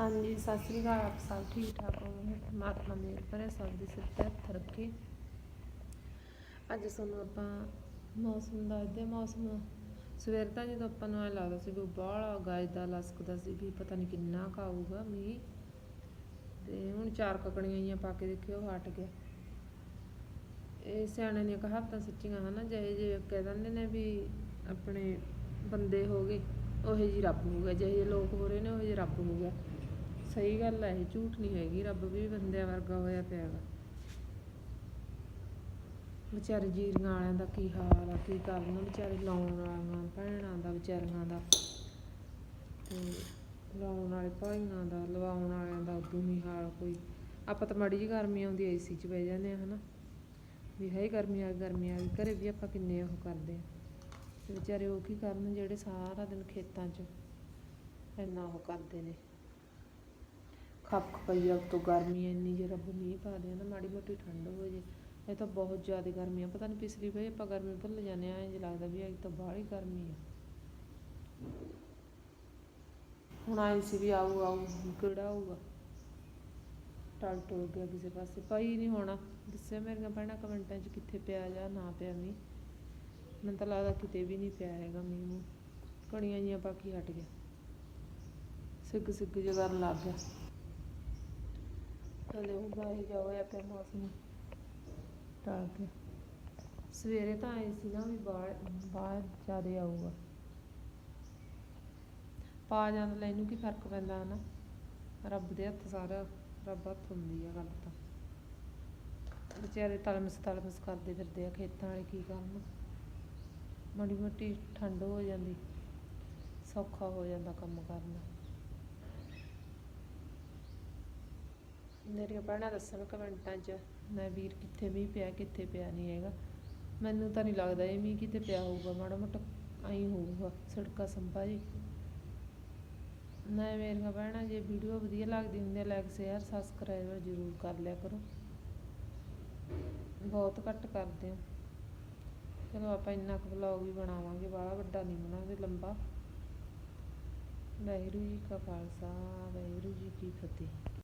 ਹਾਂਜੀ, ਸਤਿ ਸ੍ਰੀ ਅਕਾਲ, ਆਪ ਸਭ ਠੀਕ ਠਾਕ ਹੋਵੋਗੇ ਪਰਮਾਤਮਾ ਮੇਰ ਭਰੇ ਸਭ ਦੀ ਸਿੱਧੇ ਹੱਥ ਰੱਖੇ। ਅੱਜ ਸਾਨੂੰ ਆਪਾਂ ਮੌਸਮ ਦਾ ਹਾਂ। ਮੌਸਮ ਸਵੇਰ ਤਾਂ ਜਦੋਂ ਆਪਾਂ ਨੂੰ ਐਂ ਲੱਗਦਾ ਸੀ ਵੀ ਬਾਹਲਾ ਗਾਜਦਾ ਲਸਕਦਾ ਸੀ ਵੀ ਪਤਾ ਨਹੀਂ ਕਿੰਨਾ ਕੁ ਆਊਗਾ ਮੀਂਹ। ਤੇ ਹੁਣ ਚਾਰ ਕਕੜੀਆਂ ਆਈਆਂ ਪਾ ਕੇ ਦੇਖਿਓ ਹਟ ਗਿਆ। ਇਹ ਸਿਆਣੇ ਦੀਆਂ ਕਹਾਵਤਾਂ ਸੱਚੀਆਂ ਹਨਾ ਜਿਹੇ ਜੇ ਕਹਿ ਦਿੰਦੇ ਨੇ ਵੀ ਆਪਣੇ ਬੰਦੇ ਹੋ ਗਏ, ਉਹੇ ਜੀ ਰੱਬ ਹੋ ਗਿਆ। ਜਿਹੇ ਜਿਹੇ ਲੋਕ ਹੋ ਰਹੇ ਨੇ, ਉਹੇ ਜਿਹੇ ਰੱਬ ਹੋ ਗਿਆ। ਸਹੀ ਗੱਲ ਹੈ ਇਹ ਝੂਠ ਨਹੀਂ ਹੈਗੀ ਰੱਬ ਵੀ ਬੰਦਿਆਂ ਵਰਗਾ ਹੋਇਆ ਪਿਆ ਵਾ। ਵਿਚਾਰੇ ਜੀਰੀਆਂ ਵਾਲਿਆਂ ਦਾ ਕੀ ਹਾਲ ਆ ਕੀ ਕਰਨ ਵਿਚਾਰੇ ਲਾਉਣ ਵਾਲੀਆਂ ਭੈਣਾਂ ਦਾ ਵਿਚਾਰੀਆਂ ਦਾ। ਤੇ ਲਾਉਣ ਵਾਲੇ ਭਾਈਆਂ ਦਾ ਲਵਾਉਣ ਵਾਲਿਆਂ ਦਾ ਉਦੋਂ ਹੀ ਹਾਲ ਕੋਈ। ਆਪਾਂ ਤਾਂ ਮਾੜੀ ਜਿਹੀ ਗਰਮੀ ਆਉਂਦੀ ਏਸੀ 'ਚ ਬਹਿ ਜਾਂਦੇ ਆ ਹਨਾ? ਵੀ ਹੈ ਗਰਮੀ ਆ ਗਈ, ਗਰਮੀ ਆ ਗਈ ਘਰੇ ਵੀ ਆਪਾਂ ਕਿੰਨੇ ਉਹ ਕਰਦੇ ਆ। ਵਿਚਾਰੇ ਉਹ ਕੀ ਕਰਨ ਜਿਹੜੇ ਸਾਰਾ ਦਿਨ ਖੇਤਾਂ 'ਚ ਇੰਨਾ ਉਹ ਕਰਦੇ ਨੇ। ਖੱਪ ਪਈ ਆ ਤੋਂ ਗਰਮੀ ਇੰਨੀ ਜੇ ਰੱਬ ਮੀਂਹ ਪਾ ਦੇ ਨਾ, ਮਾੜੀ ਮੋਟੀ ਠੰਡ ਹੋ ਜੇ, ਇਹ ਤਾਂ ਬਹੁਤ ਜ਼ਿਆਦਾ ਗਰਮੀ ਆ। ਪਤਾ ਨਹੀਂ ਪਿਛਲੀ ਵਾਰੀ ਆਪਾਂ ਗਰਮੀ ਭੁੱਲ ਜਾਂਦੇ ਆ, ਇੰਜ ਲੱਗਦਾ ਵੀ ਅੱਜ ਤਾਂ ਬਾਹਲੀ ਗਰਮੀ ਆ। ਹੁਣ ਆਈ ਸੀ ਵੀ ਆਊ ਆਊ, ਕਿਹੜਾ ਆਊਗਾ? ਟਲ ਟੁਲ ਗਿਆ ਕਿਸੇ ਪਾਸੇ, ਪਈ ਨਹੀਂ ਹੋਣਾ। ਦੱਸਿਆ ਮੇਰੀਆਂ ਭੈਣਾਂ ਕਮੈਂਟਾਂ 'ਚ ਕਿੱਥੇ ਪਿਆ ਜਾਂ, ਨਾ ਪਿਆ ਮੀਂਹ। ਮੈਨੂੰ ਤਾਂ ਲੱਗਦਾ ਕਿਤੇ ਵੀ ਨਹੀਂ ਪਿਆ ਹੈਗਾ ਮੀਂਹ ਮੂੰਹ। ਕਣੀਆਂ ਜੀਆਂ ਬਾਕੀ ਹਟ ਗਿਆ। ਸਿੱਗ ਸਿੱਗ ਜਿਹਾ ਕਰਨ ਲੱਗ ਗਿਆ। ਹਲੇ ਉਹ ਗਾਏ ਜਾ ਹੋਇਆ ਪਿਆ ਮੌਸਮ ਟਲ ਗਿਆ ਸਵੇਰੇ ਤਾਂ ਆਏ ਸੀ ਨਾ ਵੀ ਬਾਹਰ ਬਾਹਰ ਜ਼ਿਆਦੇ ਆਊਗਾ। ਪਾ ਜਾਂਦਾ ਲੈ, ਇਹਨੂੰ ਕੀ ਫ਼ਰਕ ਪੈਂਦਾ ਹਨਾ? ਰੱਬ ਦੇ ਹੱਥ ਸਾਰਾ, ਰੱਬ ਹੱਥ ਹੁੰਦੀ ਆ ਗੱਲ ਤਾਂ। ਵਿਚਾਰੇ ਤਲਮਸ ਤਲਮਸ ਕਰਦੇ ਫਿਰਦੇ ਆ ਖੇਤਾਂ ਵਾਲੇ ਕੀ ਕਰਨ ਮਾੜੀ ਮੋਟੀ ਠੰਡ ਹੋ ਜਾਂਦੀ, ਸੌਖਾ ਹੋ ਜਾਂਦਾ ਕੰਮ ਕਰਨਾ। ਮੇਰੀਆਂ ਭੈਣਾਂ ਦੱਸਣ ਕਮੈਂਟਾਂ 'ਚ, ਮੈਂ ਵੀਰ ਕਿੱਥੇ ਮੀਂਹ ਪਿਆ, ਕਿੱਥੇ ਪਿਆ ਨਹੀਂ ਹੈਗਾ। ਮੈਨੂੰ ਤਾਂ ਨਹੀਂ ਲੱਗਦਾ ਇਹ ਮੀਂਹ ਕਿਤੇ ਪਿਆ ਹੋਊਗਾ, ਮਾੜਾ ਮੋਟਾ ਆਈ ਹੋਊਗਾ, ਸੜਕਾਂ ਸੰਭਾ ਜੀ। ਨਾ ਮੇਰੀਆਂ ਭੈਣਾਂ ਜੇ ਵੀਡੀਓ ਵਧੀਆ ਲੱਗਦੀ ਹੁੰਦੀ ਹੈ ਲਾਈਕ ਸ਼ੇਅਰ ਸਬਸਕ੍ਰਾਈਬ ਜ਼ਰੂਰ ਕਰ ਲਿਆ ਕਰੋ। ਬਹੁਤ ਘੱਟ ਕਰਦੇ ਹੋ ਚਲੋ ਆਪਾਂ ਇੰਨਾ ਕੁ ਵਲੌਗ ਵੀ ਬਣਾਵਾਂਗੇ, ਬਾਹਲਾ ਵੱਡਾ ਨਹੀਂ ਬਣਾਉਂਦੇ ਲੰਬਾ। ਵਾਹਿਗੁਰੂ ਜੀ ਕਾ ਖਾਲਸਾ, ਵਾਹਿਗੁਰੂ ਜੀ ਕੀ ਫਤਿਹ।